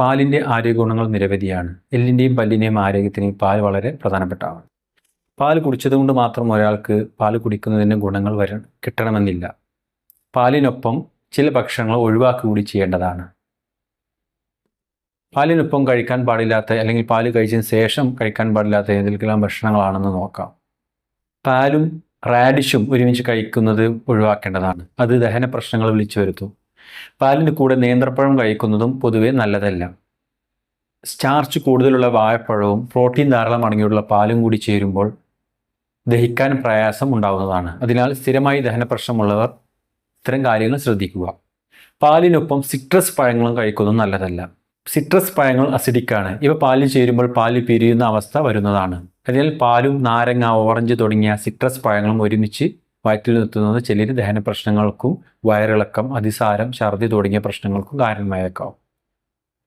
പാലിന്റെ ആരോഗ്യഗുണങ്ങൾ നിരവധിയാണ്. എല്ലിന്റെയും പല്ലിന്റെയും ആരോഗ്യത്തിന് പാൽ വളരെ പ്രധാനപ്പെട്ടതാണ്. പാൽ കുടിച്ചതുകൊണ്ട് മാത്രം ഒരാൾക്ക് പാൽ കുടിക്കുന്നതിന്റെ ഗുണങ്ങൾ വര കിട്ടണമെന്നില്ല. പാലിനൊപ്പം ചില ഭക്ഷണങ്ങൾ ഒഴിവാക്കി കൂടി ചെയ്യേണ്ടതാണ്. പാലിനൊപ്പം കഴിക്കാൻ പാടില്ലാത്ത അല്ലെങ്കിൽ പാൽ കഴിച്ചതിന് ശേഷം കഴിക്കാൻ പാടില്ലാത്ത ഏതെങ്കിലും ഭക്ഷണങ്ങളാണെന്ന് നോക്കാം. പാലും റാഡിഷും ഒരുമിച്ച് കഴിക്കുന്നത് ഒഴിവാക്കേണ്ടതാണ്. അത് ദഹന പ്രശ്നങ്ങൾ വിളിച്ചു വരുത്തും. പാലിന് കൂടെ നേന്ത്രപ്പഴം കഴിക്കുന്നതും പൊതുവെ നല്ലതല്ല. സ്റ്റാർച്ച് കൂടുതലുള്ള വാഴപ്പഴവും പ്രോട്ടീൻ ധാരാളം അടങ്ങിയുള്ള പാലും കൂടി ചേരുമ്പോൾ ദഹിക്കാൻ പ്രയാസം ഉണ്ടാകുന്നതാണ് അതിനാൽ സ്ഥിരമായി ദഹന പ്രശ്നമുള്ളവർ ഇത്തരം കാര്യങ്ങൾ ശ്രദ്ധിക്കുക. പാലിനൊപ്പം സിട്രസ് പഴങ്ങളും കഴിക്കുന്നത് നല്ലതല്ല. സിട്രസ് പഴങ്ങൾ അസിഡിക്കാണ് ഇവ പാലിൽ ചേരുമ്പോൾ പാൽ പിരിയുന്ന അവസ്ഥ വരുന്നതാണ്. അതിനാൽ പാലും നാരങ്ങ ഓറഞ്ച് തുടങ്ങിയ സിട്രസ് പഴങ്ങളും ഒരുമിച്ച് വയറ്റിൽ നിർത്തുന്നത് ചിലർ ദഹന പ്രശ്നങ്ങൾക്കും വയറിളക്കം അതിസാരം ഛർദി തുടങ്ങിയ പ്രശ്നങ്ങൾക്കും കാരണമായേക്കാം.